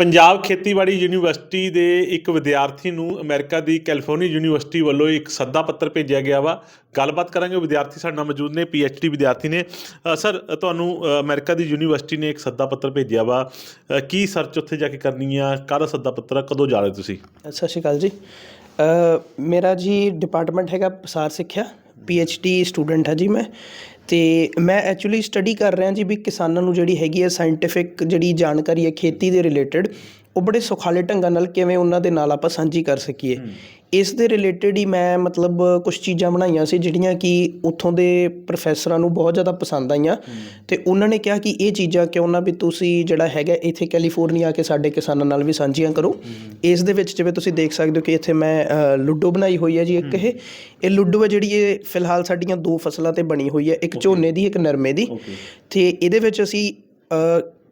ਪੰਜਾਬ ਖੇਤੀਬਾੜੀ ਯੂਨੀਵਰਸਿਟੀ ਦੇ ਇੱਕ ਵਿਦਿਆਰਥੀ ਨੂੰ ਅਮਰੀਕਾ ਦੀ ਕੈਲੀਫੋਰਨੀਆ ਯੂਨੀਵਰਸਿਟੀ ਵੱਲੋਂ ਇੱਕ ਸੱਦਾ ਪੱਤਰ ਭੇਜਿਆ ਗਿਆ ਵਾ। ਗੱਲਬਾਤ ਕਰਾਂਗੇ ਵਿਦਿਆਰਥੀ ਸਾਡੇ ਨਾਲ ਮੌਜੂਦ ਨੇ ਡੀ ਵਿਦਿਆਰਥੀ ਨੇ। ਅ, ਸਰ ਤੁਹਾਨੂੰ ਅ, ਅਮਰੀਕਾ ਦੀ ਯੂਨੀਵਰਸਿਟੀ ਨੇ ਇੱਕ ਸੱਦਾ ਪੱਤਰ ਭੇਜਿਆ ਵਾ। ਅ, ਕੀ ਸਰਚ ਉੱਥੇ ਜਾ ਕੇ ਕਰਨੀ ਆ? ਕਾਹਦਾ ਸੱਦਾ ਪੱਤਰ ਆ? ਕਦੋਂ ਜਾ ਰਹੇ ਤੁਸੀਂ? ਸਤਿ ਸ਼੍ਰੀ ਅਕਾਲ ਜੀ। ਅ, ਮੇਰਾ ਜੀ ਡਿਪਾਰਟਮੈਂਟ ਹੈਗਾ ਪਸਾਰ ਸਿੱਖਿਆ। ਡੀ ਸਟੂਡੈਂਟ ਹਾਂ ਜੀ ਮੈਂ। ਅਤੇ ਮੈਂ ਐਕਚੁਅਲੀ ਸਟੱਡੀ ਕਰ ਰਿਹਾ ਜੀ ਵੀ ਕਿਸਾਨਾਂ ਨੂੰ ਜਿਹੜੀ ਹੈਗੀ ਹੈ ਸਾਇੰਟੀਫਿਕ ਜਿਹੜੀ ਜਾਣਕਾਰੀ ਹੈ ਖੇਤੀ ਦੇ ਰਿਲੇਟਡ ਉਹ ਬੜੇ ਸੁਖਾਲੇ ਢੰਗਾਂ ਨਾਲ ਕਿਵੇਂ ਉਹਨਾਂ ਦੇ ਨਾਲ ਆਪਾਂ ਸਾਂਝੀ ਕਰ ਸਕੀਏ। ਇਸ ਦੇ ਰਿਲੇਟਡ ਹੀ ਮੈਂ ਮਤਲਬ ਕੁਝ ਚੀਜ਼ਾਂ ਬਣਾਈਆਂ ਸੀ ਜਿਹੜੀਆਂ ਕਿ ਉੱਥੋਂ ਦੇ ਪ੍ਰੋਫੈਸਰਾਂ ਨੂੰ ਬਹੁਤ ਜ਼ਿਆਦਾ ਪਸੰਦ ਆਈਆਂ। ਤੇ ਉਹਨਾਂ ਨੇ ਕਿਹਾ ਕਿ ਇਹ ਚੀਜ਼ਾਂ ਕਿਉਂ ਨਾ ਵੀ ਤੁਸੀਂ ਜਿਹੜਾ ਹੈਗਾ ਇੱਥੇ ਕੈਲੀਫੋਰਨੀਆ ਆ ਕੇ ਸਾਡੇ ਕਿਸਾਨਾਂ ਨਾਲ ਵੀ ਸਾਂਝੀਆਂ ਕਰੋ। ਇਸ ਦੇ ਵਿੱਚ ਜਿਵੇਂ ਤੁਸੀਂ ਦੇਖ ਸਕਦੇ ਹੋ ਕਿ ਇੱਥੇ ਮੈਂ ਲੁੱਡੋ ਬਣਾਈ ਹੋਈ ਹੈ ਜੀ ਇੱਕ ਇਹ। ਇਹ ਲੁੱਡੋ ਹੈ ਜਿਹੜੀ ਇਹ ਫਿਲਹਾਲ ਸਾਡੀਆਂ ਦੋ ਫਸਲਾਂ ਤੇ ਬਣੀ ਹੋਈ ਹੈ ਇੱਕ ਝੋਨੇ ਦੀ ਇੱਕ ਨਰਮੇ ਦੀ। ਤੇ ਇਹਦੇ ਵਿੱਚ ਅਸੀਂ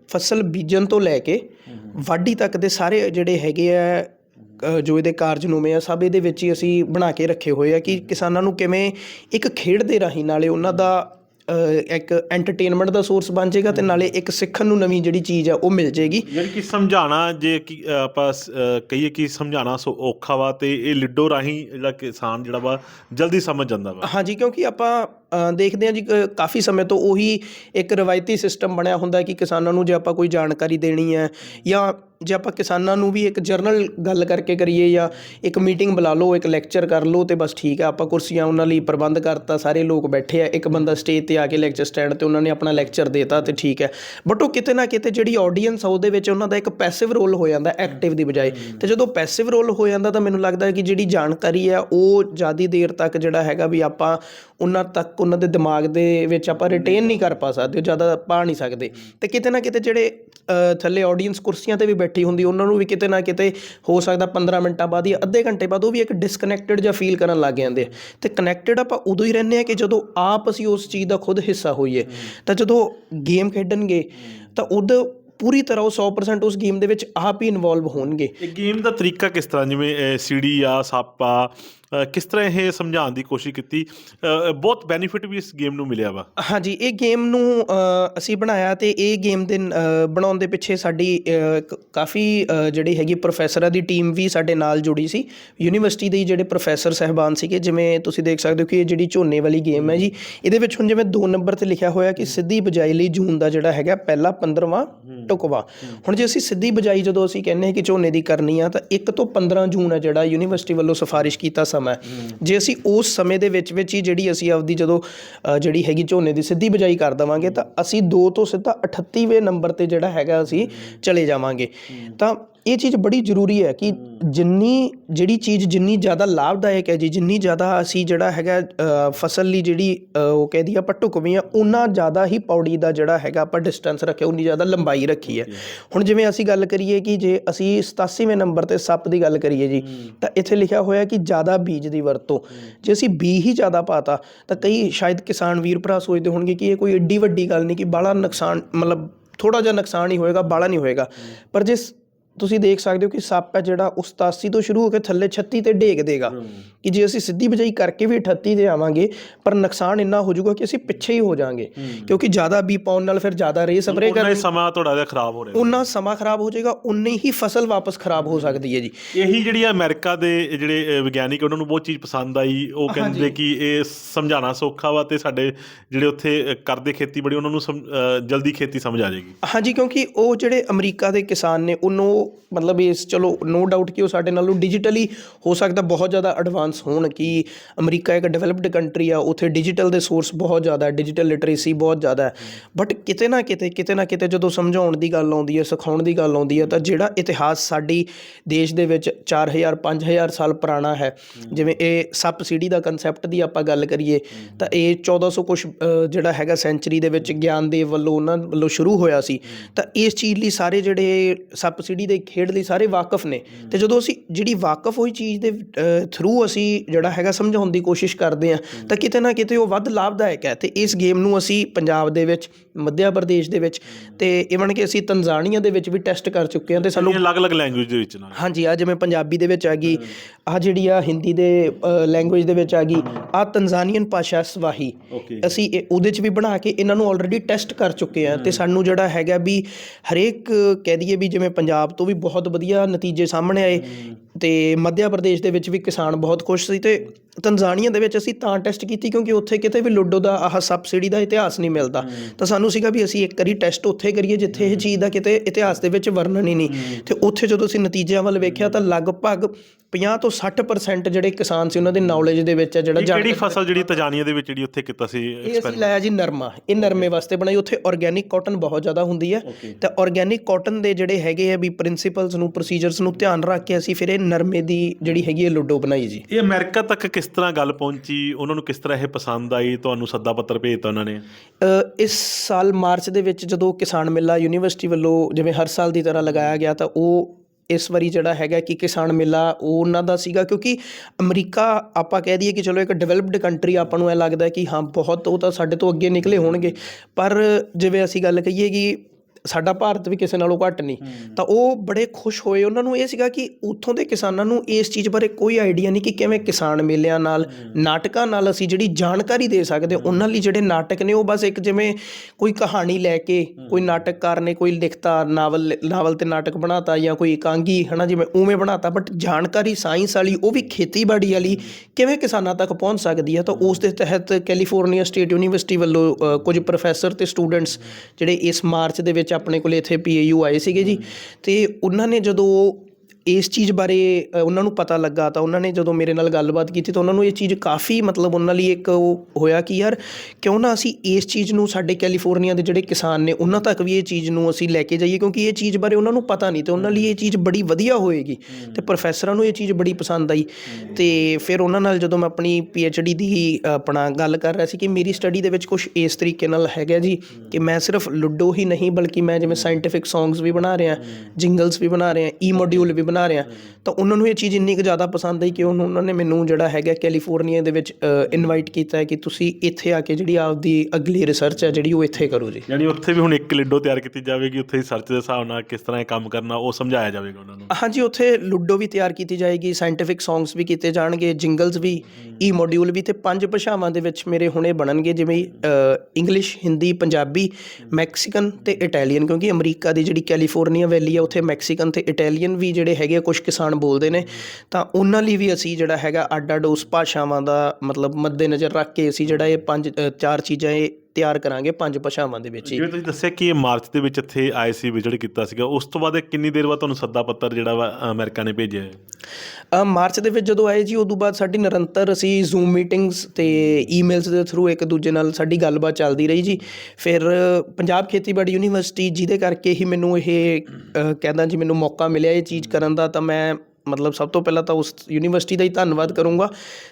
ਫਸਲ ਬੀਜਣ ਤੋਂ ਲੈ ਕੇ ਵਾਢੀ ਤੱਕ ਦੇ ਸਾਰੇ ਜਿਹੜੇ ਹੈਗੇ ਆ ਜੋ ਇਹਦੇ ਕਾਰਜਨੂਮੇ ਆ ਸਭ ਇਹਦੇ ਵਿੱਚ ਹੀ ਅਸੀਂ ਬਣਾ ਕੇ ਰੱਖੇ ਹੋਏ ਆ ਕਿ ਕਿਸਾਨਾਂ ਨੂੰ ਕਿਵੇਂ ਇੱਕ ਖੇਡ ਦੇ ਰਾਹੀਂ ਨਾਲੇ ਉਹਨਾਂ ਦਾ ਇੱਕ ਐਂਟਰਟੇਨਮੈਂਟ ਦਾ ਸੋਰਸ ਬਣ ਜਾਏਗਾ ਤੇ ਨਾਲੇ ਇੱਕ ਸਿੱਖਣ ਨੂੰ ਨਵੀਂ ਜਿਹੜੀ ਚੀਜ਼ ਆ ਉਹ ਮਿਲ ਜਾਏਗੀ। ਯਾਨੀ ਕਿ ਸਮਝਾਣਾ ਜੇ ਕਿ ਆਪਾਂ ਕਹੀਏ ਕਿ ਸਮਝਾਣਾ ਸੋ ਔਖਾ ਵਾ ਤੇ ਇਹ ਲਿਡੋ ਰਾਹੀਂ ਜਿਹੜਾ ਕਿਸਾਨ ਜਿਹੜਾ ਵਾ ਜਲਦੀ ਸਮਝ ਜਾਂਦਾ ਵਾ। ਹਾਂਜੀ ਕਿਉਂਕਿ ਆਪਾਂ ਦੇਖਦੇ ਹਾਂ ਜੀ, ਕ- ਕਾਫੀ ਸਮੇਂ ਤੋਂ ਉਹੀ ਇੱਕ ਰਵਾਇਤੀ ਸਿਸਟਮ ਬਣਿਆ ਹੁੰਦਾ ਕਿ ਕਿਸਾਨਾਂ ਨੂੰ ਜੇ ਆਪਾਂ ਕੋਈ ਜਾਣਕਾਰੀ ਦੇਣੀ ਹੈ ਜਾਂ ਜੇ ਆਪਾਂ ਕਿਸਾਨਾਂ ਨੂੰ ਵੀ ਇੱਕ ਜਰਨਲ ਗੱਲ ਕਰਕੇ ਕਰੀਏ ਜਾਂ ਇੱਕ ਮੀਟਿੰਗ ਬੁਲਾ ਲਓ, ਇੱਕ ਲੈਕਚਰ ਕਰ ਲਓ ਤੇ ਬਸ ਠੀਕ ਹੈ, ਆਪਾਂ ਕੁਰਸੀਆਂ ਉਹਨਾਂ ਲਈ ਪ੍ਰਬੰਧ ਕਰਤਾ, ਸਾਰੇ ਲੋਕ ਬੈਠੇ ਆ, ਇੱਕ ਬੰਦਾ ਸਟੇਜ ਤੇ ਆ ਕੇ ਲੈਕਚਰ ਸਟੈਂਡ ਤੇ ਉਹਨਾਂ ਨੇ ਆਪਣਾ ਲੈਕਚਰ ਦੇਤਾ ਤੇ ਠੀਕ ਹੈ। ਬਟ ਉਹ ਕਿਤੇ ਨਾ ਕਿਤੇ ਜਿਹੜੀ ਆਡੀਅנס ਆ ਉਹਦੇ ਵਿੱਚ ਉਹਨਾਂ ਦਾ ਇੱਕ ਪੈਸਿਵ ਰੋਲ ਹੋ ਜਾਂਦਾ ਐਕਟਿਵ ਦੀ ਬਜਾਏ। ਤੇ ਜਦੋਂ ਪੈਸਿਵ ਰੋਲ ਹੋ ਜਾਂਦਾ ਤਾਂ ਮੈਨੂੰ ਲੱਗਦਾ ਹੈ ਕਿ ਜਿਹੜੀ ਜਾਣਕਾਰੀ ਹੈ ਉਹ ਜ਼ਿਆਦਾ ਦੇਰ ਤੱਕ ਜਿਹੜਾ ਹੈਗਾ ਵੀ ਆਪਾਂ ਉਹਨਾਂ ਤੱਕ ਉਹਨਾਂ ਦੇ ਦਿਮਾਗ ਦੇ ਵਿੱਚ ਆਪਾਂ ਰਿਟੇਨ ਨਹੀਂ ਕਰ ਪਾ ਸਕਦੇ ਜ਼ਿਆਦਾ ਪਾ ਨਹੀਂ ਸਕਦੇ। ਤੇ ਕਿਤੇ ਨਾ ਕਿਤੇ ਜਿਹੜੇ ਥੱਲੇ ਆਡੀਅנס ਕੁਰਸੀਆਂ ਤੇ ਵੀ ਬੈਠੀ ਹੁੰਦੀ ਉਹਨਾਂ ਨੂੰ ਵੀ ਕਿਤੇ ਨਾ ਕਿਤੇ ਹੋ ਸਕਦਾ 15 ਮਿੰਟਾਂ ਬਾਅਦ ਜਾਂ ਅੱਧੇ ਘੰਟੇ ਬਾਅਦ ਉਹ ਵੀ ਇੱਕ ਡਿਸਕਨੈਕਟਡ ਜਾਂ ਫੀਲ ਕਰਨ ਲੱਗ ਜਾਂਦੇ ਆ। ਤੇ ਕਨੈਕਟਡ ਆਪਾਂ ਉਦੋਂ ਹੀ ਰਹਿੰਦੇ ਆ ਕਿ ਜਦੋਂ ਆਪ ਅਸੀਂ ਉਸ ਚੀਜ਼ ਦਾ ਖੁਦ ਹਿੱਸਾ ਹੋਈਏ। ਤਾਂ ਜਦੋਂ ਗੇਮ ਖੇਡਣਗੇ ਤਾਂ ਉਦੋਂ ਪੂਰੀ ਤਰ੍ਹਾਂ ਉਹ 100% ਉਸ ਗੇਮ ਦੇ ਵਿੱਚ ਆਪ ਹੀ ਇਨਵੋਲਵ ਹੋਣਗੇ। ਇਹ ਗੇਮ ਦਾ ਤਰੀਕਾ ਕਿਸ ਤਰ੍ਹਾਂ? ਜਿਵੇਂ ਸੀਡੀ ਆ ਸਾਪਾ ਕਿਸ ਤਰ੍ਹਾਂ ਇਹ ਸਮਝਾਉਣ ਦੀ ਕੋਸ਼ਿਸ਼ ਕੀਤੀ? ਬਹੁਤ ਬੈਨੀਫਿਟ ਵੀ ਇਸ ਗੇਮ ਨੂੰ ਮਿਲਿਆ ਵਾ। ਹਾਂਜੀ ਇਹ ਗੇਮ ਨੂੰ ਅਸੀਂ ਬਣਾਇਆ ਤੇ ਇਹ ਗੇਮ ਦੇ ਬਣਾਉਣ ਦੇ ਪਿੱਛੇ ਸਾਡੀ ਕਾਫੀ ਜਿਹੜੀ ਹੈਗੀ ਪ੍ਰੋਫੈਸਰਾਂ ਦੀ ਟੀਮ ਵੀ ਸਾਡੇ ਨਾਲ ਜੁੜੀ ਸੀ। ਯੂਨੀਵਰਸਿਟੀ ਦੇ ਜਿਹੜੇ ਪ੍ਰੋਫੈਸਰ ਸਹਿਬਾਨ ਸੀਗੇ ਜਿਵੇਂ ਤੁਸੀਂ ਦੇਖ ਸਕਦੇ ਹੋ ਕਿ ਇਹ ਜਿਹੜੀ ਝੋਨੇ ਵਾਲੀ ਗੇਮ ਹੈ ਜੀ ਇਹਦੇ ਵਿੱਚ ਹੁਣ ਜਿਵੇਂ 2 ਨੰਬਰ ਤੇ ਲਿਖਿਆ ਹੋਇਆ ਕਿ ਸਿੱਧੀ ਬਜਾਈ ਲਈ ਜੂਨ ਦਾ ਜਿਹੜਾ ਹੈਗਾ ਪਹਿਲਾ 15ਵਾਂ ਟੁਕਵਾ ਹੁਣ ਜੇ ਅਸੀਂ ਸਿੱਧੀ ਬਜਾਈ ਜਦੋਂ ਅਸੀਂ ਕਹਿੰਦੇ ਹਾਂ ਕਿ ਝੋਨੇ ਦੀ ਕਰਨੀ ਆ ਤਾਂ 1 ਤੋਂ 15 ਜੂਨ ਹੈ ਜਿਹੜਾ ਯੂਨੀਵਰਸਿਟੀ ਵੱਲੋਂ ਸਿਫਾਰਿਸ਼ ਕੀਤਾ ਸਮਾਂ ਹੈ। ਜੇ ਅਸੀਂ ਉਸ ਸਮੇਂ ਦੇ ਵਿੱਚ ਵਿੱਚ ਹੀ ਜਿਹੜੀ ਅਸੀਂ ਆਪਦੀ ਜਦੋਂ ਅ, ਜਿਹੜੀ ਹੈਗੀ ਝੋਨੇ ਦੀ ਸਿੱਧੀ ਬਿਜਾਈ ਕਰ ਦਵਾਂਗੇ ਤਾਂ ਅਸੀਂ 2 ਤੋਂ ਸਿੱਧਾ 38ਵੇਂ ਨੰਬਰ ਤੇ ਜਿਹੜਾ ਹੈਗਾ ਅਸੀਂ ਚਲੇ ਜਾਵਾਂਗੇ ਤਾਂ ਇਹ ਚੀਜ਼ ਬੜੀ ਜ਼ਰੂਰੀ ਹੈ ਕਿ ਜਿੰਨੀ ਜਿਹੜੀ ਚੀਜ਼ ਜਿੰਨੀ ਜ਼ਿਆਦਾ ਲਾਭਦਾਇਕ ਹੈ ਜੀ ਜਿੰਨੀ ਜ਼ਿਆਦਾ ਅਸੀਂ ਜਿਹੜਾ ਹੈਗਾ ਫਸਲ ਲਈ ਜਿਹੜੀ ਉਹ ਕਹਿੰਦੀ ਆਪਾਂ ਢੁਕਵੀਂ ਆ ਉਨਾ ਜ਼ਿਆਦਾ ਹੀ ਪੌੜੀ ਦਾ ਜਿਹੜਾ ਹੈਗਾ ਆਪਾਂ ਡਿਸਟੈਂਸ ਰੱਖਿਆ ਉਨੀ ਜ਼ਿਆਦਾ ਲੰਬਾਈ ਰੱਖੀ ਹੈ। ਹੁਣ ਜਿਵੇਂ ਅਸੀਂ ਗੱਲ ਕਰੀਏ ਕਿ ਜੇ ਅਸੀਂ 87ਵੇਂ ਨੰਬਰ ਤੇ ਸੱਪ ਦੀ ਗੱਲ ਕਰੀਏ ਜੀ ਤਾਂ ਇੱਥੇ ਲਿਖਿਆ ਹੋਇਆ ਕਿ ਜ਼ਿਆਦਾ ਬੀਜ ਦੀ ਵਰਤੋਂ। ਜੇ ਅਸੀਂ ਬੀ ਹੀ ਜ਼ਿਆਦਾ ਪਾਤਾ ਤਾਂ ਕਈ ਸ਼ਾਇਦ ਕਿਸਾਨ ਵੀਰ ਭਰਾ ਸੋਚਦੇ ਹੋਣਗੇ ਕਿ ਇਹ ਕੋਈ ਏਡੀ ਵੱਡੀ ਗੱਲ ਨਹੀਂ ਕਿ ਬਾਲਾ ਨੁਕਸਾਨ ਮਤਲਬ ਥੋੜਾ ਜਿਹਾ ਨੁਕਸਾਨ ਹੀ ਹੋਏਗਾ ਬਾਲਾ ਨਹੀਂ ਹੋਏਗਾ। ਪਰ ਜੇ ਤੁਸੀਂ ਦੇਖ ਸਕਦੇ ਹੋ ਕਿ ਸੱਪ ਹੈ ਜਿਹੜਾ ਉਹ 87 ਤੋਂ ਸ਼ੁਰੂ ਹੋ ਕੇ ਥੱਲੇ 36 ਤੇ ਡੇਗ ਦੇਗਾ। ਕਿ ਜੇ ਅਸੀਂ ਸਿੱਧੀ ਬਜਾਈ ਕਰਕੇ ਵੀ 38 ਤੇ ਆਵਾਂਗੇ ਪਰ ਨੁਕਸਾਨ ਇੰਨਾ ਹੋ ਜਾਊਗਾ ਕਿ ਅਸੀਂ ਪਿੱਛੇ ਹੀ ਹੋ ਜਾਾਂਗੇ ਕਿਉਂਕਿ ਜ਼ਿਆਦਾ ਬੀ ਪਾਉਣ ਨਾਲ ਫਿਰ ਜ਼ਿਆਦਾ ਰੇ ਸਪਰੇ ਉਹਨਾਂ ਕਰ ਹੀ ਸਮਾਂ ਤੁਹਾਡਾ ਜਿਹਾ ਖਰਾਬ ਹੋ ਰਿਹਾ। ਉਨਾ ਸਮਾਂ ਖਰਾਬ ਹੋ ਜਾਏਗਾ ਉਨੀ ਹੀ ਫਸਲ ਵਾਪਸ ਖਰਾਬ ਹੋ ਸਕਦੀ ਹੈ ਜੀ। ਇਹੀ ਜਿਹੜੀ ਅਮਰੀਕਾ ਦੇ ਜਿਹੜੇ ਵਿਗਿਆਨਿਕ ਉਹਨਾਂ ਨੂੰ ਬਹੁਤ ਚੀਜ਼ ਪਸੰਦ ਆਈ। ਉਹ ਕਹਿੰਦੇ ਕਿ ਇਹ ਸਮਝਾਉਣਾ ਸੌਖਾ ਵਾ ਤੇ ਸਾਡੇ ਜਿਹੜੇ ਉੱਥੇ ਕਰਦੇ ਖੇਤੀਬਾੜੀ ਉਹਨਾਂ ਨੂੰ ਜਲਦੀ ਖੇਤੀ ਸਮਝ ਆ ਜਾਏਗੀ। ਹਾਂਜੀ ਕਿਉਂਕਿ ਉਹ ਜਿਹੜੇ ਅਮਰੀਕਾ ਦੇ ਕਿਸਾਨ ਨੇ ਉਹਨੂੰ ਮਤਲਬ ਇਸ, ਚਲੋ ਨੋ ਡਾਊਟ ਕਿ ਉਹ ਸਾਡੇ ਨਾਲੋਂ ਡਿਜੀਟਲੀ ਹੋ ਸਕਦਾ, ਬਹੁਤ ਜ਼ਿਆਦਾ ਐਡਵਾਂਸ ਹੋਣ ਕਿ ਅਮਰੀਕਾ ਇੱਕ ਡਿਵੈਲਪਡ ਕੰਟਰੀ ਆ, ਉੱਥੇ ਡਿਜੀਟਲ ਦੇ ਸੋਰਸ ਬਹੁਤ ਜ਼ਿਆਦਾ ਡਿਜੀਟਲ ਲਿਟਰੇਸੀ ਬਹੁਤ ਜ਼ਿਆਦਾ ਹੈ। ਬਟ ਕਿਤੇ ਨਾ ਕਿਤੇ ਕਿਤੇ ਨਾ ਕਿਤੇ ਜਦੋਂ ਸਮਝਾਉਣ ਦੀ ਗੱਲ ਆਉਂਦੀ ਹੈ, ਸਿਖਾਉਣ ਦੀ ਗੱਲ ਆਉਂਦੀ ਹੈ, ਤਾਂ ਜਿਹੜਾ ਇਤਿਹਾਸ ਸਾਡੀ ਦੇਸ਼ ਦੇ ਵਿੱਚ 4000 5000 ਸਾਲ ਪੁਰਾਣਾ ਹੈ, ਜਿਵੇਂ ਇਹ ਸਬਸਿਡੀ ਦਾ ਕਨਸੈਪਟ ਦੀ ਆਪਾਂ ਗੱਲ ਕਰੀਏ, ਤਾਂ ਇਹ 1400 ਕੁਛ ਜਿਹੜਾ ਹੈਗਾ ਸੈਂਚਰੀ ਦੇ ਵਿੱਚ ਗਿਆਨਦੇਵ ਵੱਲੋਂ ਉਹਨਾਂ ਵੱਲੋਂ ਸ਼ੁਰੂ ਹੋਇਆ ਸੀ। ਤਾਂ ਇਸ ਚੀਜ਼ ਲਈ ਸਾਰੇ ਜਿਹੜੇ ਸਬਸਿਡੀ ਦੇ ਖੇਡ ਲਈ ਸਾਰੇ ਵਾਕਫ ਨੇ। ਤੇ ਜਦੋਂ ਅਸੀਂ ਜਿਹੜੀ ਵਾਕਫ ਹੋਈ ਚੀਜ਼ ਦੇ ਥਰੂ ਅਸੀਂ ਜਿਹੜਾ ਹੈਗਾ ਸਮਝਾਉਣ ਦੀ ਕੋਸ਼ਿਸ਼ ਕਰਦੇ ਆ ਤਾਂ ਕਿਤੇ ਨਾ ਕਿਤੇ ਉਹ ਵੱਧ ਲਾਭਦਾਇਕ ਹੈ। ਤੇ ਇਸ ਗੇਮ ਨੂੰ ਅਸੀਂ ਪੰਜਾਬ ਦੇ ਵਿੱਚ ਮੱਧ ਪ੍ਰਦੇਸ਼ ਦੇ ਵਿੱਚ ਤੇ ਇਵਨ ਕਿ ਅਸੀਂ ਤੰਜ਼ਾਨੀਆ ਦੇ ਵਿੱਚ ਵੀ ਟੈਸਟ ਕਰ ਚੁੱਕੇ ਹਾਂ ਤੇ ਸਾਨੂੰ ਇਹ ਅਲੱਗ-ਅਲੱਗ ਲੈਂਗੁਏਜ ਦੇ ਵਿੱਚ ਨਾਲ। ਹਾਂਜੀ ਆ ਜਿਵੇਂ ਪੰਜਾਬੀ ਦੇ ਵਿੱਚ ਆ ਗਈ ਆ ਜਿਹੜੀ ਆ ਹਿੰਦੀ ਦੇ ਲੈਂਗੁਏਜ ਦੇ ਵਿੱਚ ਆ ਗਈ ਆ ਤੰਜ਼ਾਨੀਅਨ ਭਾਸ਼ਾ ਸਵਾਹੀ। ਅਸੀਂ ਇਹ- ਉਹਦੇ 'ਚ ਵੀ ਬਣਾ ਕੇ ਇਹਨਾਂ ਨੂੰ ਆਲਰੇਡੀ ਟੈਸਟ ਕਰ ਚੁੱਕੇ ਆ ਤੇ ਸਾਨੂੰ ਜਿਹੜਾ ਹੈਗਾ ਵੀ ਹਰੇਕ ਕਹਿ ਦਈਏ ਵੀ ਜਿਵੇਂ ਪੰਜਾਬ ਤੋਂ ਵੀ ਬਹੁਤ ਵਧੀਆ ਨਤੀਜੇ ਸਾਹਮਣੇ ਆਏ ਤੇ ਮੱਧ ਪ੍ਰਦੇਸ਼ ਦੇ ਵਿੱਚ ਵੀ ਕਿਸਾਨ ਬਹੁਤ ਖੁਸ਼ ਸੀ ਤੇ ਤੰਜ਼ਾਨੀਆ ਦੇ ਵਿੱਚ ਅਸੀਂ ਤਾਂ ਟੈਸਟ ਕੀਤੀ ਕਿਉਂਕਿ ਉੱਥੇ ਕਿਤੇ ਵੀ ਲੁੱਡੋ ਦਾ ਆਹ ਸਬਸਿਡੀ ਦਾ ਇਤਿਹਾਸ ਨਹੀਂ ਮਿਲਦਾ। ਤਾਂ ਸਾਨੂੰ ਸੀਗਾ ਵੀ ਅਸੀਂ ਇੱਕ ਵਾਰੀ ਟੈਸਟ ਉੱਥੇ ਕਰੀਏ ਜਿੱਥੇ ਇਹ ਚੀਜ਼ ਦਾ ਕਿਤੇ ਇਤਿਹਾਸ ਦੇ ਵਿੱਚ ਵਰਣਨ ਹੀ ਨਹੀਂ। ਤੇ ਉੱਥੇ ਜਦੋਂ ਅਸੀਂ ਨਤੀਜਿਆਂ ਵੱਲ ਵੇਖਿਆ ਤਾਂ ਲਗਭਗ 50 ਤੋਂ 60% ਜਿਹੜੇ ਕਿਸਾਨ ਸੀ ਉਹਨਾਂ ਦੇ ਨੌਲੇਜ ਦੇ ਵਿੱਚ ਆ ਜਿਹੜਾ ਕਿਹੜੀ ਫਸਲ ਜਿਹੜੀ ਤਜਾਨੀਆ ਦੇ ਵਿੱਚ ਜਿਹੜੀ ਉੱਥੇ ਕੀਤਾ ਸੀ ਇਹ ਅਸੀਂ ਲਾਇਆ ਜੀ ਨਰਮਾ। ਇਹ ਨਰਮੇ ਵਾਸਤੇ ਬਣਾਈ। ਉੱਥੇ ਆਰਗੇਨਿਕ ਕਾਟਨ ਬਹੁਤ ਜ਼ਿਆਦਾ ਹੁੰਦੀ ਹੈ। ਤੇ ਆਰਗੇਨਿਕ ਕਾਟਨ ਦੇ ਜਿਹੜੇ ਹੈਗੇ ਆ ਵੀ ਪ੍ਰਿੰਸੀਪਲਸ ਨੂੰ ਪ੍ਰੋਸੀਜਰਸ ਨੂੰ ਧਿਆਨ ਰੱਖ ਕੇ ਅਸੀਂ ਫਿਰ ਇਹ ਨਰਮੇ ਦੀ ਜਿਹੜੀ ਹੈਗੀ ਹੈ ਲੁੱਡੋ ਬਣਾਈ ਜੀ। ਇਹ ਅਮਰੀਕਾ ਤੱਕ ਕਿਸ ਤਰ੍ਹਾਂ ਗੱਲ ਪਹੁੰਚੀ? ਉਹਨਾਂ ਨੂੰ ਕਿਸ ਤਰ੍ਹਾਂ ਇਹ ਪਸੰਦ ਆਈ? ਤੁਹਾਨੂੰ ਸੱਦਾ ਪੱਤਰ ਭੇਜਤਾ ਉਹਨਾਂ ਨੇ? ਇਸ ਸਾਲ ਮਾਰਚ ਦੇ ਵਿੱਚ ਜਦੋਂ ਕਿਸਾਨ ਮੇਲਾ ਯੂਨੀਵਰਸਿਟੀ ਵੱਲੋਂ ਜਿਵੇਂ ਹਰ ਸਾਲ ਦੀ ਤਰ੍ਹਾਂ ਲਗਾਇਆ ਗਿਆ ਤਾਂ ਉਹ ਇਸ ਵਾਰੀ ਜਿਹੜਾ ਹੈਗਾ ਕਿ ਕਿਸਾਨ ਮੇਲਾ ਉਹ ਉਹਨਾਂ ਦਾ ਸੀਗਾ, ਕਿਉਂਕਿ ਅਮਰੀਕਾ ਆਪਾਂ ਕਹਿ ਦਈਏ ਕਿ ਚਲੋ ਇੱਕ ਡਿਵੈਲਪਡ ਕੰਟਰੀ ਆਪਾਂ ਨੂੰ ਇਹ ਲੱਗਦਾ ਕਿ ਹਾਂ, ਬਹੁਤ ਉਹ ਤਾਂ ਸਾਡੇ ਤੋਂ ਅੱਗੇ ਨਿਕਲੇ ਹੋਣਗੇ। ਪਰ ਜਿਵੇਂ ਅਸੀਂ ਗੱਲ ਕਹੀਏ ਕਿ ਸਾਡਾ ਭਾਰਤ ਵੀ ਕਿਸੇ ਨਾਲੋਂ ਘੱਟ ਨਹੀਂ। ਤਾਂ ਉਹ ਬੜੇ ਖੁਸ਼ ਹੋਏ। ਉਹਨਾਂ ਨੂੰ ਇਹ ਸੀਗਾ ਕਿ ਉੱਥੋਂ ਦੇ ਕਿਸਾਨਾਂ ਨੂੰ ਇਸ ਚੀਜ਼ ਬਾਰੇ ਕੋਈ ਆਈਡੀਆ ਨਹੀਂ ਕਿ ਕਿਵੇਂ ਕਿਸਾਨ ਮੇਲਿਆਂ ਨਾਲ ਨਾਟਕਾਂ ਨਾਲ ਅਸੀਂ ਜਿਹੜੀ ਜਾਣਕਾਰੀ ਦੇ ਸਕਦੇ। ਉਹਨਾਂ ਲਈ ਜਿਹੜੇ ਨਾਟਕ ਨੇ ਉਹ ਬਸ ਇੱਕ ਜਿਵੇਂ ਕੋਈ ਕਹਾਣੀ ਲੈ ਕੇ ਕੋਈ ਨਾਟਕਕਾਰ ਨੇ ਕੋਈ ਲਿਖਤਾ ਨਾਵਲ ਨਾਵਲ ਤੇ ਨਾਟਕ ਬਣਾਤਾ ਜਾਂ ਕੋਈ ਇਕਾਂਗੀ ਹਨਾ ਜਿਵੇਂ ਉਵੇਂ ਬਣਾਤਾ ਬਟ ਜਾਣਕਾਰੀ ਸਾਇੰਸ ਵਾਲੀ ਉਹ ਵੀ ਖੇਤੀਬਾੜੀ ਵਾਲੀ ਕਿਵੇਂ ਕਿਸਾਨਾਂ ਤੱਕ ਪਹੁੰਚ ਸਕਦੀ ਹੈ? ਤਾਂ ਉਸ ਦੇ ਤਹਿਤ ਕੈਲੀਫੋਰਨੀਆ ਸਟੇਟ ਯੂਨੀਵਰਸਿਟੀ ਵੱਲੋਂ ਕੁਝ ਪ੍ਰੋਫੈਸਰ ਤੇ ਸਟੂਡੈਂਟਸ ਜਿਹੜੇ ਇਸ ਮਾਰਚ ਦੇ ਵਿੱਚ ਆਪਣੇ ਕੋਲੇ ਇੱਥੇ ਪੀਏਯੂ ਆਏ ਸੀਗੇ ਜੀ। ਤੇ ਉਹਨਾਂ ਨੇ ਜਦੋਂ ਇਸ ਚੀਜ਼ ਬਾਰੇ ਉਹਨਾਂ ਨੂੰ ਪਤਾ ਲੱਗਾ ਤਾਂ ਉਹਨਾਂ ਨੇ ਜਦੋਂ ਮੇਰੇ ਨਾਲ ਗੱਲਬਾਤ ਕੀਤੀ ਤਾਂ ਉਹਨਾਂ ਨੂੰ ਇਹ ਚੀਜ਼ ਕਾਫੀ ਮਤਲਬ ਉਹਨਾਂ ਲਈ ਇੱਕ ਉਹ ਹੋਇਆ ਕਿ ਯਾਰ ਕਿਉਂ ਨਾ ਅਸੀਂ ਇਸ ਚੀਜ਼ ਨੂੰ ਸਾਡੇ ਕੈਲੀਫੋਰਨੀਆ ਦੇ ਜਿਹੜੇ ਕਿਸਾਨ ਨੇ ਉਹਨਾਂ ਤੱਕ ਵੀ ਇਹ ਚੀਜ਼ ਨੂੰ ਅਸੀਂ ਲੈ ਕੇ ਜਾਈਏ ਕਿਉਂਕਿ ਇਹ ਚੀਜ਼ ਬਾਰੇ ਉਹਨਾਂ ਨੂੰ ਪਤਾ ਨਹੀਂ ਤੇ ਉਹਨਾਂ ਲਈ ਇਹ ਚੀਜ਼ ਬੜੀ ਵਧੀਆ ਹੋਏਗੀ ਤੇ ਪ੍ਰੋਫੈਸਰਾਂ ਨੂੰ ਇਹ ਚੀਜ਼ ਬੜੀ ਪਸੰਦ ਆਈ ਤੇ ਫਿਰ ਉਹਨਾਂ ਨਾਲ ਜਦੋਂ ਮੈਂ ਆਪਣੀ ਡੀ ਦੀ ਆਪਣਾ ਗੱਲ ਕਰ ਰਿਹਾ ਸੀ ਕਿ ਮੇਰੀ ਸਟੱਡੀ ਦੇ ਵਿੱਚ ਕੁਝ ਇਸ ਤਰੀਕੇ ਨਾਲ ਹੈਗਾ ਜੀ ਕਿ ਮੈਂ ਸਿਰਫ ਲੁੱਡੋ ਹੀ ਨਹੀਂ ਬਲਕਿ ਮੈਂ ਜਿਵੇਂ ਸਾਇੰਟਿਫਿਕ ਸੌਂਗਸ ਵੀ ਬਣਾ ਰਿਹਾ ਜਿੰਗਲਸ ਵੀ ਬਣਾ ਰਿਹਾ ਈ ਮੋਡਿਊਲ ਵੀ ਬਣਾ ਰਿਹਾ। ਤਾਂ ਉਹਨਾਂ ਨੂੰ ਇਹ ਚੀਜ਼ ਇੰਨੀ ਕੁ ਜ਼ਿਆਦਾ ਪਸੰਦ ਆਈ ਕਿ ਉਹਨੂੰ ਉਹਨਾਂ ਨੇ ਮੈਨੂੰ ਜਿਹੜਾ ਹੈਗਾ ਕੈਲੀਫੋਰਨੀਆ ਦੇ ਵਿੱਚ ਇਨਵਾਈਟ ਕੀਤਾ ਹੈ ਕਿ ਤੁਸੀਂ ਇੱਥੇ ਆ ਕੇ ਜਿਹੜੀ ਆਪਦੀ ਅਗਲੀ ਰਿਸਰਚ ਹੈ ਜਿਹੜੀ ਉਹ ਇੱਥੇ ਕਰੋ ਜੀ। ਯਾਨੀ ਉੱਥੇ ਵੀ ਹੁਣ ਇੱਕ ਲਿਡੋ ਤਿਆਰ ਕੀਤੀ ਜਾਵੇਗੀ ਉੱਥੇ ਸਰਚ ਦੇ ਹਿਸਾਬ ਨਾਲ ਕਿਸ ਤਰ੍ਹਾਂ ਇਹ ਕੰਮ ਕਰਨਾ ਉਹ ਸਮਝਾਇਆ ਜਾਵੇਗਾ ਉਹਨਾਂ ਨੂੰ। ਹਾਂਜੀ ਉੱਥੇ ਲੁੱਡੋ ਵੀ ਤਿਆਰ ਕੀਤੀ ਜਾਏਗੀ ਸਾਇੰਟਿਫਿਕ ਸੌਂਗਸ ਵੀ ਕੀਤੇ ਜਾਣਗੇ ਜਿੰਗਲਸ ਵੀ ਈ ਮੋਡਿਊਲ ਵੀ ਤੇ ਪੰਜ ਭਾਸ਼ਾਵਾਂ ਦੇ ਵਿੱਚ ਮੇਰੇ ਹੁਣੇ ਬਣਨਗੇ ਜਿਵੇਂ ਇੰਗਲਿਸ਼ ਹਿੰਦੀ ਪੰਜਾਬੀ ਮੈਕਸੀਕਨ ਤੇ ਇਟਾਲੀਅਨ ਕਿਉਂਕਿ ਅਮਰੀਕਾ ਦੀ ਜਿਹੜੀ ਕੈਲੀਫੋਰਨੀਆ ਵੈਲੀ ਆ ਉੱਥੇ ਮੈਕਸੀਕਨ ਤੇ ਇਟਾਲੀਅਨ ਵੀ ਜਿਹੜੇ ਹੈਗੇ ਆ ਕੁਝ ਕਿਸਾਨ ਬੋਲਦੇ ਨੇ ਤਾਂ ਉਹਨਾਂ ਲਈ ਵੀ ਅਸੀਂ ਜਿਹੜਾ ਹੈਗਾ ਅੱਡ ਅੱਡ ਉਸ ਭਾਸ਼ਾਵਾਂ ਦਾ ਮਤਲਬ ਮੱਦੇਨਜ਼ਰ ਰੱਖ ਕੇ ਅਸੀਂ ਜਿਹੜਾ ਇਹ ਪੰਜ ਚਾਰ ਚੀਜ਼ਾਂ ਇਹ ਤਿਆਰ ਕਰਾਂਗੇ ਪੰਜ ਭਾਸ਼ਾਵਾਂ ਦੇ ਵਿੱਚ ਜਿਵੇਂ ਤੁਸੀਂ ਦੱਸਿਆ ਕਿ ਇਹ ਮਾਰਚ ਦੇ ਵਿੱਚ ਇੱਥੇ ਆਏ ਸੀ ਵਿਜ਼ਿਟ ਕੀਤਾ ਸੀਗਾ ਉਸ ਤੋਂ ਬਾਅਦ ਕਿੰਨੀ ਦੇਰ ਬਾਅਦ ਤੁਹਾਨੂੰ ਸੱਦਾ ਪੱਤਰ ਜਿਹੜਾ ਵਾ ਅਮਰੀਕਾ ਨੇ ਭੇਜਿਆ ਹੈ? ਅ, ਮਾਰਚ ਦੇ ਵਿੱਚ ਜਦੋਂ ਆਏ ਜੀ ਉਦੋਂ ਬਾਅਦ ਸਾਡੀ ਨਿਰੰਤਰ ਅਸੀਂ ਜ਼ੂਮ ਮੀਟਿੰਗਸ ਤੇ ਈਮੇਲਸ ਦੇ ਥਰੂ ਇੱਕ ਦੂਜੇ ਨਾਲ ਸਾਡੀ ਗੱਲਬਾਤ ਚੱਲਦੀ ਰਹੀ ਜੀ। ਫਿਰ ਪੰਜਾਬ ਖੇਤੀਬਾੜੀ ਯੂਨੀਵਰਸਿਟੀ ਜਿਹਦੇ ਕਰਕੇ ਹੀ ਮੈਨੂੰ ਇਹ ਕਹਿੰਦਾ ਜੀ ਮੈਨੂੰ ਮੌਕਾ ਮਿਲਿਆ ਇਹ ਚੀਜ਼ ਕਰਨ ਦਾ ਤਾਂ ਮੈਂ ਮਤਲਬ ਸਭ ਤੋਂ ਪਹਿਲਾਂ ਤਾਂ ਉਸ ਯੂਨੀਵਰਸਿਟੀ ਦਾ ਹੀ ਧੰਨਵਾਦ ਕਰੂੰਗਾ।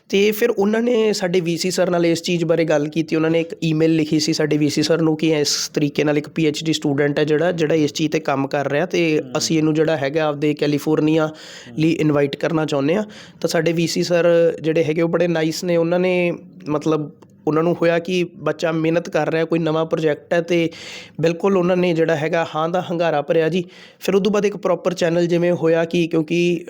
ਤੇ ਫਿਰ ਉਹਨਾਂ ਨੇ ਸਾਡੇ ਵੀਸੀ ਸਰ ਨਾਲ ਇਸ ਚੀਜ਼ ਬਾਰੇ ਗੱਲ ਕੀਤੀ। ਉਹਨਾਂ ਨੇ ਇੱਕ ਈਮੇਲ ਲਿਖੀ ਸੀ ਸਾਡੇ ਵੀਸੀ ਸਰ ਨੂੰ ਕਿ ਇਸ ਤਰੀਕੇ ਨਾਲ ਇੱਕ ਡੀ ਸਟੂਡੈਂਟ ਹੈ ਜਿਹੜਾ ਜਿਹੜਾ ਇਸ ਚੀਜ਼ ਤੇ ਕੰਮ ਕਰ ਰਿਹਾ ਤੇ ਅਸੀਂ ਇਹਨੂੰ ਜਿਹੜਾ ਹੈਗਾ ਆਪਦੇ ਕੈਲੀਫੋਰਨੀਆ ਲਈ ਇਨਵਾਈਟ ਕਰਨਾ ਚਾਹੁੰਦੇ ਆ ਤਾਂ ਸਾਡੇ ਵੀਸੀ ਸਰ ਜਿਹੜੇ ਹੈਗੇ ਉਹ ਬੜੇ ਨਾਈਸ ਨੇ। ਉਹਨਾਂ ਨੇ ਮਤਲਬ ਉਹਨਾਂ ਨੂੰ ਹੋਇਆ ਕਿ ਬੱਚਾ ਮਿਹਨਤ ਕਰ ਰਿਹਾ, ਕੋਈ ਨਵਾਂ ਪ੍ਰੋਜੈਕਟ ਹੈ ਤੇ ਬਿਲਕੁਲ ਉਹਨਾਂ ਨੇ ਜਿਹੜਾ ਹੈਗਾ ਹਾਂ ਦਾ ਹੰਗਾਰਾ ਭਰਿਆ ਜੀ। ਫਿਰ ਉਦੋਂ ਬਾਅਦ ਇੱਕ ਪ੍ਰੋਪਰ ਚੈਨਲ ਜਿਵੇਂ ਹੋਇਆ ਕਿ ਕਿਉਂਕਿ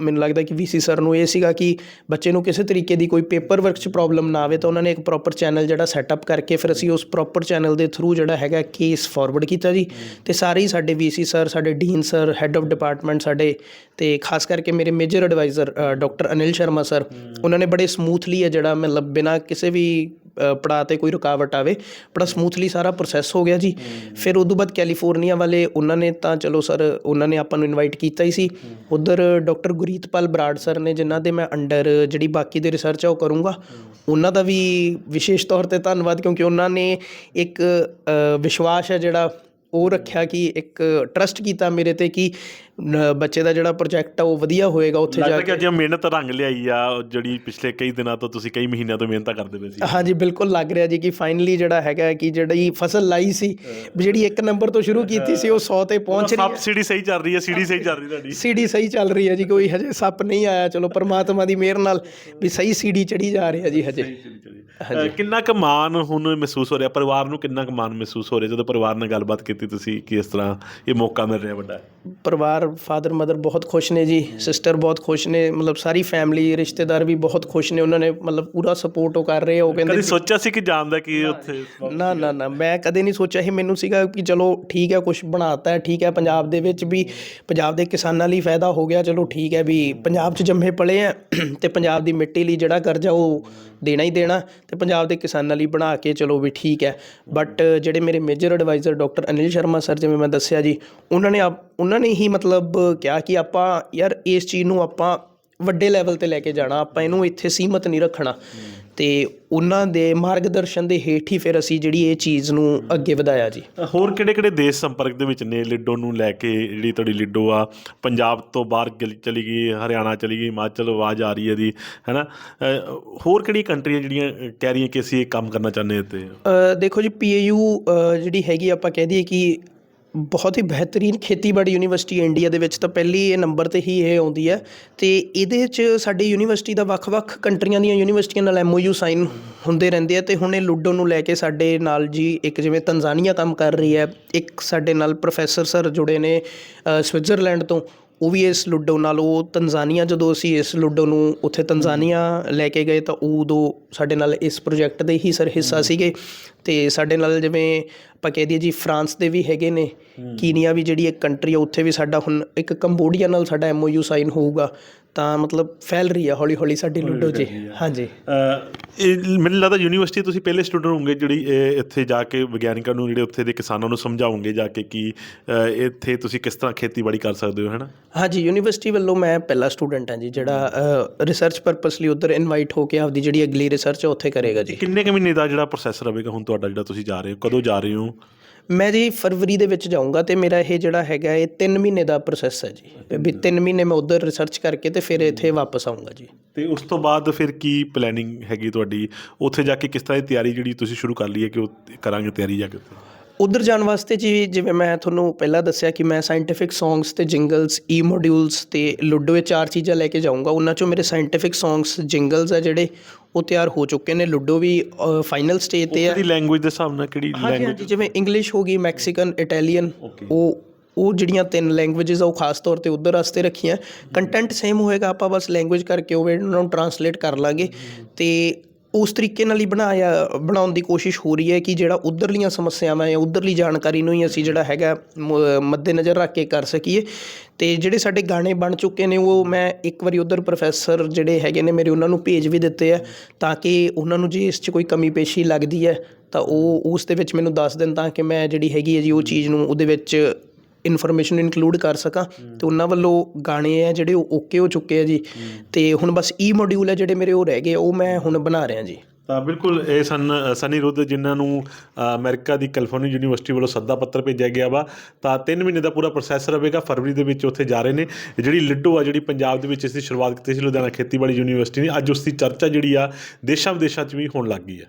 ਮੈਨੂੰ ਲੱਗਦਾ ਕਿ ਵੀਸੀ ਸਰ ਨੂੰ ਇਹ ਸੀਗਾ ਕਿ ਬੱਚੇ ਨੂੰ ਕਿਸੇ ਤਰੀਕੇ ਦੀ ਕੋਈ ਪੇਪਰ ਵਰਕ 'ਚ ਪ੍ਰੋਬਲਮ ਨਾ ਆਵੇ ਤਾਂ ਉਹਨਾਂ ਨੇ ਇੱਕ ਪ੍ਰੋਪਰ ਚੈਨਲ ਜਿਹੜਾ ਸੈਟਅਪ ਕਰਕੇ ਫਿਰ ਅਸੀਂ ਉਸ ਪ੍ਰੋਪਰ ਚੈਨਲ ਦੇ ਥਰੂ ਜਿਹੜਾ ਹੈਗਾ ਕੇਸ ਫਾਰਵਰਡ ਕੀਤਾ ਜੀ। ਤੇ ਸਾਰੇ ਹੀ ਸਾਡੇ ਵੀਸੀ ਸਰ ਸਾਡੇ dean sir head of department ਸਾਡੇ ਤੇ ਖਾਸ ਕਰਕੇ ਮੇਰੇ major adviser doctor Anil Sharma sir ਉਹਨਾਂ ਨੇ ਬੜੇ ਸਮੂਥਲੀ ਹੈ ਜਿਹੜਾ ਮਤਲਬ ਬਿਨਾਂ ਕਿਸੇ ਵੀ ਅ, ਪੜਾਅ ਤੇ ਕੋਈ ਰੁਕਾਵਟ ਆਵੇ ਬੜਾ ਸਮੂਥਲੀ ਸਾਰਾ ਪ੍ਰੋਸੈਸ ਹੋ ਗਿਆ ਜੀ। ਫਿਰ ਉਦੋਂ ਬਾਅਦ ਕੈਲੀਫੋਰਨੀਆ ਵਾਲੇ ਉਹਨਾਂ ਨੇ ਤਾਂ ਚਲੋ ਸਰ ਉਹਨਾਂ ਨੇ ਆਪਾਂ ਨੂੰ ਇਨਵਾਈਟ ਕੀਤਾ ਹੀ ਸੀ। ਉਧਰ ਡਾਕਟਰ ਪ੍ਰੀਤਪਾਲ ਬਰਾੜ ਸਰ ਨੇ ਜਿਨ੍ਹਾਂ ਦੇ ਮੈਂ ਅੰਡਰ ਜਿਹੜੀ ਬਾਕੀ ਦੀ ਰਿਸਰਚ ਆ ਉਹ ਕਰੂੰਗਾ। ਉਹਨਾਂ ਦਾ ਵੀ ਵਿਸ਼ੇਸ਼ ਤੌਰ ਤੇ ਧੰਨਵਾਦ ਕਿਉਂਕਿ ਉਹਨਾਂ ਨੇ ਇੱਕ ਵਿਸ਼ਵਾਸ ਹੈ ਜਿਹੜਾ ਉਹ ਰੱਖਿਆ ਕਿ ਇੱਕ ਟਰਸਟ ਕੀਤਾ ਮੇਰੇ ਤੇ ਕਿ ਬੱਚੇ ਦਾ ਜਿਹੜਾ ਪ੍ਰੋਜੈਕਟ ਆ ਉਹ ਵਧੀਆ ਹੋਏਗਾ ਉੱਥੇ ਜਾ ਲੱਗਦਾ ਕੇ ਕਿ। ਅੱਜ ਇਹ ਮਿਹਨਤ ਰੰਗ ਲਿਆਈ ਆ ਜਿਹੜੀ ਪਿਛਲੇ ਕਈ ਦਿਨਾਂ ਤੋਂ ਤੁਸੀਂ ਕਈ ਮਹੀਨਿਆਂ ਤੋਂ ਮਿਹਨਤਾਂ ਕਰਦੇ ਪਏ ਸੀ। ਹਾਂਜੀ ਬਿਲਕੁਲ ਲੱਗ ਰਿਹਾ ਜੀ ਕਿ ਫਾਈਨਲੀ ਜਿਹੜਾ ਹੈਗਾ ਕਿ ਜਿਹੜੀ ਫਸਲ ਲਾਈ ਸੀ ਵੀ ਜਿਹੜੀ ਇੱਕ ਨੰਬਰ ਤੋਂ ਸ਼ੁਰੂ ਕੀਤੀ ਸੀ ਉਹ 100 ਤੇ ਪਹੁੰਚ ਰਹੀ ਸਭ ਸੀੜੀ ਸਹੀ ਚੱਲ ਰਹੀ ਹੈ ਸੀੜੀ ਸਹੀ ਚੱਲ ਰਹੀ ਤੁਹਾਡੀ। ਸੀਡੀ ਸਹੀ ਚੱਲ ਰਹੀ ਹੈ ਜੀ ਕੋਈ ਹਜੇ ਸੱਪ ਨਹੀਂ ਆਇਆ ਚਲੋ ਪਰਮਾਤਮਾ ਦੀ ਮਿਹਰ ਨਾਲ ਵੀ ਸਹੀ ਸੀਡੀ ਚੜੀ ਜਾ ਰਹੀ ਹੈ ਜੀ ਹਜੇ। ਕਿੰਨਾ ਕੁ ਮਾਣ ਹੁਣ ਮਹਿਸੂਸ ਹੋ ਰਿਹਾ? ਪਰਿਵਾਰ ਨੂੰ ਕਿੰਨਾ ਕੁ ਮਾਣ ਮਹਿਸੂਸ ਹੋ ਰਿਹਾ? ਜਦੋਂ ਪਰਿਵਾਰ ਨਾਲ ਗੱਲਬਾਤ ਕੀਤੀ ਤੁਸੀਂ ਕਿ ਇਸ ਤਰ੍ਹਾਂ ਇਹ ਮੌਕਾ ਮਿਲ ਰਿਹਾ ਵੱਡਾ। ਪਰਿਵਾਰ ਫਾਦਰ ਮਦਰ ਬਹੁਤ ਖੁਸ਼ ਨੇ ਜੀ ਸਿਸਟਰ ਬਹੁਤ ਖੁਸ਼ ਨੇ ਮਤਲਬ ਸਾਰੀ ਫੈਮਿਲੀ ਰਿਸ਼ਤੇਦਾਰ ਵੀ ਬਹੁਤ ਖੁਸ਼ ਨੇ ਉਹਨਾਂ ਨੇ ਮਤਲਬ ਪੂਰਾ ਸਪੋਰਟ ਉਹ ਕਰ ਰਹੇ ਆ ਉਹ ਕਹਿੰਦੇ ਕਦੀ ਸੋਚਿਆ ਸੀ ਕਿ ਜਾਣਦਾ ਕਿ ਉੱਥੇ ਨਾ ਨਾ ਨਾ ਮੈਂ ਕਦੇ ਨਹੀਂ ਸੋਚਿਆ ਸੀ ਮੈਨੂੰ ਸੀਗਾ ਕਿ ਚਲੋ ਠੀਕ ਹੈ ਕੁਝ ਬਣਾਤਾ ਹੈ ਠੀਕ ਹੈ ਪੰਜਾਬ ਦੇ ਵਿੱਚ ਵੀ ਪੰਜਾਬ ਦੇ ਕਿਸਾਨਾਂ ਲਈ ਫਾਇਦਾ ਹੋ ਗਿਆ ਚਲੋ ਠੀਕ ਹੈ ਵੀ ਪੰਜਾਬ 'ਚ ਜੰਮੇ ਪਲੇ ਆ ਤੇ ਪੰਜਾਬ ਦੀ ਮਿੱਟੀ ਲਈ ਜਿਹੜਾ ਕਰਜ਼ਾ ਉਹ ਦੇਣਾ ਹੀ ਦੇਣਾ ਤੇ ਪੰਜਾਬ ਦੇ ਕਿਸਾਨਾਂ ਲਈ ਬਣਾ ਕੇ ਚਲੋ ਵੀ ਠੀਕ ਹੈ। ਬਟ ਜਿਹੜੇ ਮੇਰੇ major adviser doctor Anil Sharma sir ਜਿਵੇਂ ਮੈਂ ਦੱਸਿਆ ਜੀ, ਉਹਨਾਂ ਨੇ ਆਪ- ਉਹਨਾਂ ਨੇ ਹੀ ਮਤਲਬ ਕਿਹਾ ਕਿ ਆਪਾਂ ਯਾਰ ਇਸ ਚੀਜ਼ ਨੂੰ ਆਪਾਂ ਵੱਡੇ ਲੈਵਲ ਤੇ ਲੈ ਕੇ ਜਾਣਾ ਆਪਾਂ ਇਹਨੂੰ ਇੱਥੇ ਸੀਮਤ ਨਹੀਂ ਰੱਖਣਾ। ਤੇ ਉਹਨਾਂ ਦੇ ਮਾਰਗਦਰਸ਼ਨ ਦੇ ਹੇਠ ਹੀ ਫਿਰ ਅਸੀਂ ਜਿਹੜੀ ਇਹ ਚੀਜ਼ ਨੂੰ ਅੱਗੇ ਵਧਾਇਆ ਜੀ। ਹੋਰ ਕਿਹੜੇ ਕਿਹੜੇ ਦੇਸ਼ ਸੰਪਰਕ ਦੇ ਵਿੱਚ ਨੇ ਲਿਡੋ ਨੂੰ ਲੈ ਕੇ ਜਿਹੜੀ ਤੁਹਾਡੀ ਲਿਡੋ ਆ? ਪੰਜਾਬ ਤੋਂ ਬਾਹਰ ਚਲੀ ਗਈ ਹਰਿਆਣਾ ਚਲੀ ਗਈ ਹਿਮਾਚਲ ਆਵਾਜ਼ ਆ ਰਹੀ ਹੈ ਦੀ ਹੈਨਾ? ਹੋਰ ਕਿਹੜੀ ਕੰਟਰੀਆਂ ਜਿਹੜੀਆਂ ਕਹਿ ਰਹੀਆਂ ਕਿ ਅਸੀਂ ਇਹ ਕੰਮ ਕਰਨਾ ਚਾਹੁੰਦੇ ਹਾਂ ਤੇ ਦੇਖੋ ਜੀ ਪੀਏਯੂ ਜਿਹੜੀ ਹੈਗੀ ਆਪਾਂ ਕਹਿ ਦਈਏ ਕਿ ਬਹੁਤ ਹੀ ਬਿਹਤਰੀਨ ਖੇਤੀਬਾੜੀ ਯੂਨੀਵਰਸਿਟੀ ਇੰਡੀਆ ਦੇ ਵਿੱਚ, ਤਾਂ ਪਹਿਲੀ ਇਹ ਨੰਬਰ ਤੇ ਹੀ ਇਹ ਆਉਂਦੀ ਹੈ। ਤੇ ਇਹਦੇ 'ਚ ਸਾਡੀ ਯੂਨੀਵਰਸਿਟੀ ਦਾ ਵੱਖ-ਵੱਖ ਕੰਟਰੀਆਂ ਦੀਆਂ ਯੂਨੀਵਰਸਿਟੀਆਂ ਨਾਲ ਐਮਓਯੂ ਸਾਈਨ ਹੁੰਦੇ ਰਹਿੰਦੇ ਆ, ਤੇ ਹੁਣ ਇਹ ਲੁੱਡੋ ਨੂੰ ਲੈ ਕੇ ਸਾਡੇ ਨਾਲ ਜੀ ਇੱਕ ਜਿਵੇਂ ਤਨਜ਼ਾਨੀਆ ਕੰਮ ਕਰ ਰਹੀ ਹੈ, ਇੱਕ ਸਾਡੇ ਨਾਲ ਪ੍ਰੋਫੈਸਰ ਸਰ ਜੁੜੇ ਨੇ ਸਵਿਟਜ਼ਰਲੈਂਡ ਤੋਂ। ਉਹ ਵੀ ਇਸ ਲੁੱਡੋ ਨਾਲ ਉਹ ਤੰਜ਼ਾਨੀਆ ਜਦੋਂ ਅਸੀਂ ਇਸ ਲੁੱਡੋ ਨੂੰ ਉੱਥੇ ਤੰਜ਼ਾਨੀਆ ਲੈ ਕੇ ਗਏ ਤਾਂ ਉਦੋਂ ਸਾਡੇ ਨਾਲ ਇਸ ਪ੍ਰੋਜੈਕਟ ਦੇ ਹੀ ਸਰ ਹਿੱਸਾ ਸੀਗੇ ਤੇ ਸਾਡੇ ਨਾਲ ਜਿਵੇਂ ਆਪਾਂ ਕਹਿ ਦਈਏ ਜੀ ਫਰਾਂਸ ਦੇ ਵੀ ਹੈਗੇ ਨੇ ਕੀਨੀਆ ਵੀ ਜਿਹੜੀ ਇੱਕ ਕੰਟਰੀ ਆ ਉੱਥੇ ਵੀ ਸਾਡਾ ਹੁਣ ਇੱਕ ਕੰਬੋਡੀਆ ਨਾਲ ਸਾਡਾ ਐਮਓਯੂ ਸਾਈਨ ਹੋਊਗਾ। ਤਾਂ ਮਤਲਬ ਫੈਲ ਰਹੀ ਆ ਹੌਲੀ ਹੌਲੀ ਸਾਡੀ ਲੁੱਡੋ ਜੀ। ਹਾਂਜੀ। ਇਹ ਮੈਨੂੰ ਲੱਗਦਾ ਯੂਨੀਵਰਸਿਟੀ ਤੁਸੀਂ ਪਹਿਲੇ ਸਟੂਡੈਂਟ ਹੋਵੋਗੇ ਜਿਹੜੀ ਇੱਥੇ ਜਾ ਕੇ ਵਿਗਿਆਨਕਾਂ ਨੂੰ ਜਿਹੜੇ ਉੱਥੇ ਦੇ ਕਿਸਾਨਾਂ ਨੂੰ ਸਮਝਾਓਗੇ ਜਾ ਕੇ ਕਿ ਇੱਥੇ ਤੁਸੀਂ ਕਿਸ ਤਰ੍ਹਾਂ ਖੇਤੀਬਾੜੀ ਕਰ ਸਕਦੇ ਹੋ ਹੈਨਾ? ਹਾਂਜੀ ਯੂਨੀਵਰਸਿਟੀ ਵੱਲੋਂ ਮੈਂ ਪਹਿਲਾ ਸਟੂਡੈਂਟ ਹਾਂ ਜੀ ਜਿਹੜਾ ਰਿਸਰਚ ਪਰਪਸ ਲਈ ਉਧਰ ਇਨਵਾਈਟ ਹੋ ਕੇ ਆਪਦੀ ਜਿਹੜੀ ਅਗਲੀ ਰਿਸਰਚ ਉੱਥੇ ਕਰੇਗਾ ਜੀ। ਕਿੰਨੇ ਕੁ ਮਹੀਨੇ ਦਾ ਜਿਹੜਾ ਪ੍ਰੋਸੈਸ ਰਹੇਗਾ ਹੁਣ ਤੁਹਾਡਾ ਜਿਹੜਾ ਤੁਸੀਂ ਜਾ ਰਹੇ ਹੋ? ਕਦੋਂ ਜਾ ਰਹੇ ਹੋ? ਮੈਂ ਜੀ ਫਰਵਰੀ ਦੇ ਵਿੱਚ ਜਾਊਂਗਾ ਤੇ ਮੇਰਾ ਇਹ ਜਿਹੜਾ ਹੈਗਾ ਇਹ 3 ਮਹੀਨੇ ਦਾ ਪ੍ਰੋਸੈਸ ਹੈ ਜੀ। ਵੀ 3 ਮਹੀਨੇ ਮੈਂ ਉਧਰ ਰਿਸਰਚ ਕਰਕੇ ਤੇ ਫਿਰ ਇੱਥੇ ਵਾਪਸ ਆਊਂਗਾ ਜੀ। ਤੇ ਉਸ ਤੋਂ ਬਾਅਦ ਫਿਰ ਕੀ ਪਲੈਨਿੰਗ ਹੈਗੀ ਤੁਹਾਡੀ? ਉੱਥੇ ਜਾ ਕੇ ਕਿਸ ਤਰ੍ਹਾਂ ਦੀ ਤਿਆਰੀ ਜਿਹੜੀ ਤੁਸੀਂ ਸ਼ੁਰੂ ਕਰ ਲਈ ਹੈ ਕਿ ਉਹ ਕਰਾਂਗੇ ਤਿਆਰੀ ਜਾ ਕੇ ਉੱਥੇ? ਉਧਰ ਜਾਣ ਵਾਸਤੇ ਜੀ ਜਿਵੇਂ ਮੈਂ ਤੁਹਾਨੂੰ ਪਹਿਲਾਂ ਦੱਸਿਆ ਕਿ ਮੈਂ ਸਾਇੰਟੀਫਿਕ ਸੌਂਗਸ ਤੇ ਜਿੰਗਲਸ ਈ ਮੋਡਿਊਲਸ ਤੇ ਲੁੱਡੋ ਇਹ ਚਾਰ ਚੀਜ਼ਾਂ ਲੈ ਕੇ ਜਾਊਂਗਾ। ਉਹਨਾਂ ਚੋਂ ਮੇਰੇ ਸਾਇੰਟੀਫਿਕ ਸੌਂਗਸ ਜਿੰਗਲਸ ਆ ਜਿਹੜੇ ਉਹ ਤਿਆਰ ਹੋ ਚੁੱਕੇ ਨੇ ਲੁੱਡੋ ਵੀ ਫਾਈਨਲ ਸਟੇਜ ਤੇ ਆ ਉਹਦੀ ਲੈਂਗੁਏਜ ਦੇ ਹਿਸਾਬ ਨਾਲ ਕਿਹੜੀ ਹਾਂਜੀ ਲੈਂਗੁਏਜ ਹਾਂਜੀ ਜਿਵੇਂ ਇੰਗਲਿਸ਼ ਹੋ ਗਈ ਮੈਕਸੀਕਨ ਇਟਾਲੀਅਨ ਉਹ ਉਹ ਜਿਹੜੀਆਂ ਤਿੰਨ ਲੈਂਗੁਏਜਸ ਆ ਉਹ ਖਾਸ ਤੌਰ ਤੇ ਉਧਰ ਵਾਸਤੇ ਰੱਖੀਆਂ। ਕੰਟੈਂਟ ਸੇਮ ਹੋਏਗਾ ਆਪਾਂ ਬਸ ਲੈਂਗੁਏਜ ਕਰਕੇ ਉਹ ਉਹਨਾਂ ਨੂੰ ਟਰਾਂਸਲੇਟ ਕਰ ਲਾਂਗੇ। ਤੇ ਉਸ ਤਰੀਕੇ ਨਾਲ ਹੀ ਬਣਾਇਆ, ਬਣਾਉਣ ਦੀ ਕੋਸ਼ਿਸ਼ ਹੋ ਰਹੀ ਹੈ ਕਿ ਜਿਹੜਾ ਉਧਰਲੀਆਂ ਸਮੱਸਿਆਵਾਂ ਹੈ ਉਧਰਲੀ ਜਾਣਕਾਰੀ ਨੂੰ ਹੀ ਅਸੀਂ ਜਿਹੜਾ ਹੈਗਾ, ਮ- ਮੱਦੇਨਜ਼ਰ ਰੱਖ ਕੇ ਕਰ ਸਕੀਏ। ਤੇ ਜਿਹੜੇ ਸਾਡੇ ਗਾਣੇ ਬਣ ਚੁੱਕੇ ਨੇ, ਉਹ ਮੈਂ ਇੱਕ ਵਾਰੀ ਉਧਰ ਪ੍ਰੋਫੈਸਰ ਜਿਹੜੇ ਹੈਗੇ ਨੇ ਮੇਰੇ ਉਹਨਾਂ ਨੂੰ ਭੇਜ ਵੀ ਦਿੱਤੇ ਆ, ਤਾਂ ਕਿ ਉਹਨਾਂ ਨੂੰ ਜੇ ਇਸ 'ਚ ਕੋਈ ਕਮੀ ਪੇਸ਼ੀ ਲੱਗਦੀ ਹੈ, ਤਾਂ ਉਹ ਉਸ ਦੇ ਵਿੱਚ ਮੈਨੂੰ ਦੱਸ ਦੇਣ, ਤਾਂ ਕਿ ਮੈਂ ਜਿਹੜੀ ਹੈਗੀ ਹੈ ਜੀ ਉਹ ਚੀਜ਼ ਨੂੰ ਉਹਦੇ ਵਿੱਚ ਇਨਫੋਰਮੇਸ਼ਨ ਇਨਕਲੂਡ ਕਰ ਸਕਾਂ ਤੇ ਉਹਨਾਂ ਵੱਲੋਂ ਗਾਣੇ ਆ ਜਿਹੜੇ ਉਹ ਓਕੇ ਹੋ ਚੁੱਕੇ ਆ ਜੀ। ਤੇ ਹੁਣ ਬਸ ਈ ਮੋਡਿਊਲ ਹੈ ਜਿਹੜੇ ਮੇਰੇ ਉਹ ਰਹਿ ਗਏ ਉਹ ਮੈਂ ਹੁਣ ਬਣਾ ਰਿਹਾ ਜੀ। ਤਾਂ ਬਿਲਕੁਲ ਇਹ ਸਨ ਸਨੀ ਰੁੱਧ ਜਿਨ੍ਹਾਂ ਨੂੰ ਅ, ਅਮਰੀਕਾ ਦੀ ਕੈਲੀਫੋਰਨੀਆ ਯੂਨੀਵਰਸਿਟੀ ਵੱਲੋਂ ਸੱਦਾ ਪੱਤਰ ਭੇਜਿਆ ਗਿਆ ਵਾ। ਤਾਂ 3 ਮਹੀਨੇ ਦਾ ਪੂਰਾ ਪ੍ਰੋਸੈਸ ਰਹੇਗਾ ਫਰਵਰੀ ਦੇ ਵਿੱਚ ਉੱਥੇ ਜਾ ਰਹੇ ਨੇ। ਜਿਹੜੀ ਲਿੱਡੋ ਆ ਜਿਹੜੀ ਪੰਜਾਬ ਦੇ ਵਿੱਚ ਇਸ ਦੀ ਸ਼ੁਰੂਆਤ ਕੀਤੀ ਸੀ ਲੁਧਿਆਣਾ ਖੇਤੀਬਾੜੀ ਯੂਨੀਵਰਸਿਟੀ ਨੇ ਅੱਜ ਉਸ ਦੀ ਚਰਚਾ ਜਿਹੜੀ ਆ ਦੇਸ਼ਾਂ ਵਿਦੇਸ਼ਾਂ 'ਚ ਵੀ ਹੋਣ ਲੱਗ ਗਈ ਹੈ